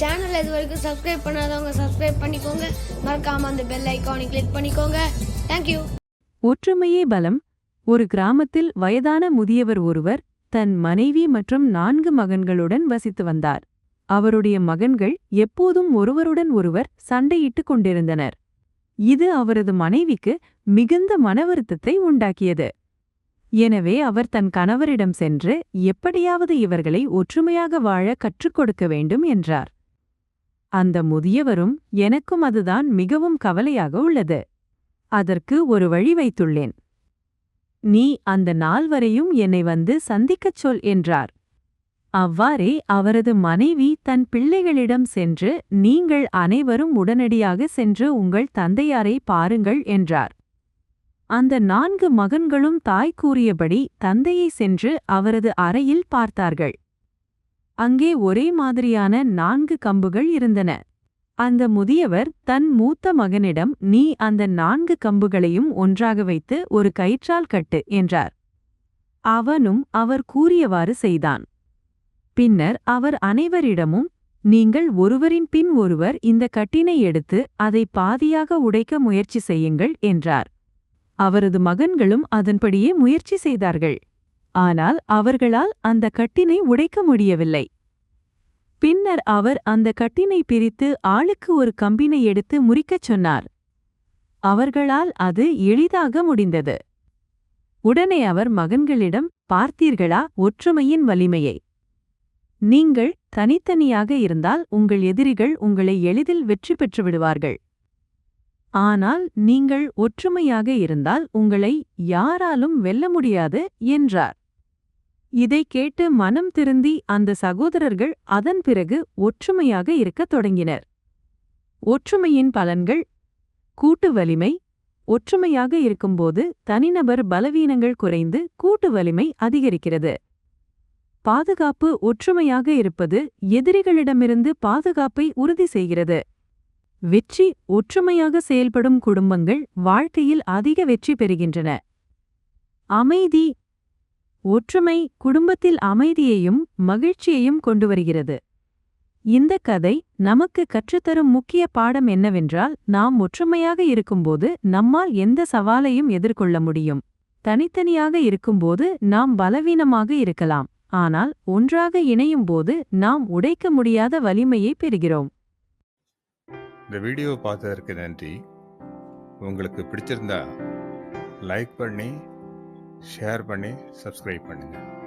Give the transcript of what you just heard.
Channel இது வரைக்கும் subscribe பண்ணாதவங்க சப்ஸ்கிரைப் பண்ணிக்கோங்க. மறக்காம அந்த பெல் ஐக்கானை கிளிக் பண்ணிக்கோங்க. தேங்க்யூ ஒற்றுமையே பலம். ஒரு கிராமத்தில் வயதான முதியவர் ஒருவர் தன் மனைவி மற்றும் நான்கு மகன்களுடன் வசித்து வந்தார். அவருடைய மகன்கள் எப்போதும் ஒருவருடன் ஒருவர் சண்டையிட்டுக் கொண்டிருந்தனர். இது அவரது மனைவிக்கு மிகுந்த மனவருத்தத்தை உண்டாக்கியது. எனவே அவர் தன் கணவரிடம் சென்று எப்படியாவது இவர்களை ஒற்றுமையாக வாழ கற்றுக் கொடுக்க வேண்டும் என்றார். அந்த முதியவரும் எனக்கும் அதுதான் மிகவும் கவலையாக உள்ளது. அதற்கு ஒரு வழி வைத்துள்ளேன். நீ அந்த நாள் வரையும் என்னை வந்து சந்திக்கச் சொல் என்றார். அவ்வாறே அவரது மனைவி தன் பிள்ளைகளிடம் சென்று நீங்கள் அனைவரும் உடனடியாக சென்று உங்கள் தந்தையாரை பாருங்கள் என்றார். அந்த நான்கு மகன்களும் தாய் கூறியபடி தந்தையை சென்று அவரது அறையில் பார்த்தார்கள். அங்கே ஒரே மாதிரியான நான்கு கம்புகள் இருந்தன. அந்த முதியவர் தன் மூத்த மகனிடம் நீ அந்த நான்கு கம்புகளையும் ஒன்றாக வைத்து ஒரு கயிற்றால் கட்டு என்றார். அவனும் அவர் கூறியவாறு செய்தான். பின்னர் அவர் அனைவரிடமும் நீங்கள் ஒருவரின் பின் ஒருவர் இந்த கட்டினை எடுத்து அதை பாதியாக உடைக்க முயற்சி செய்யுங்கள் என்றார். அவரது மகன்களும் அதன்படியே முயற்சி செய்தார்கள். ஆனால் அவர்களால் அந்த கட்டினை உடைக்க முடியவில்லை. பின்னர் அவர் அந்த கட்டினை பிரித்து ஆளுக்கு ஒரு கம்பினை எடுத்து முறிக்கச் சொன்னார். அவர்களால் அது எளிதாக முடிந்தது. உடனே அவர் மகன்களிடம் பார்த்தீர்களா ஒற்றுமையின் வலிமையை? நீங்கள் தனித்தனியாக இருந்தால் உங்கள் எதிரிகள் உங்களை எளிதில் வெற்றி பெற்று விடுவார்கள். ஆனால் நீங்கள் ஒற்றுமையாக இருந்தால் உங்களை யாராலும் வெல்ல முடியாது என்றார். இதை கேட்டு மனம் திருந்தி அந்த சகோதரர்கள் அதன் பிறகு ஒற்றுமையாக இருக்கத் தொடங்கினர். ஒற்றுமையின் பலன்கள் கூட்டு வலிமை. ஒற்றுமையாக இருக்கும்போது தனிநபர் பலவீனங்கள் குறைந்து கூட்டு வலிமை அதிகரிக்கிறது. பாதுகாப்பு ஒற்றுமையாக இருப்பது எதிரிகளிடமிருந்து பாதுகாப்பை உறுதி செய்கிறது. வெற்றி ஒற்றுமையாக செயல்படும் குடும்பங்கள் வாழ்க்கையில் அதிக வெற்றி பெறுகின்றன. அமைதி ஒற்றுமை குடும்பத்தில் அமைதியையும் மகிழ்ச்சியையும் கொண்டு வருகிறது இந்த கதை நமக்கு கற்றுத்தரும் முக்கிய பாடம் என்னவென்றால் நாம் ஒற்றுமையாக இருக்கும்போது நம்மால் எந்த சவாலையும் எதிர்கொள்ள முடியும். தனித்தனியாக இருக்கும்போது நாம் பலவீனமாக இருக்கலாம். ஆனால் ஒன்றாக இணையும் போது நாம் உடைக்க முடியாத வலிமையை பெறுகிறோம். இந்த வீடியோ பார்த்ததற்கு நன்றி. உங்களுக்கு பிடிச்சிருந்தா லைக் பண்ணி ஷேர் பண்ணி சப்ஸ்கிரைப் பண்ணுங்கள்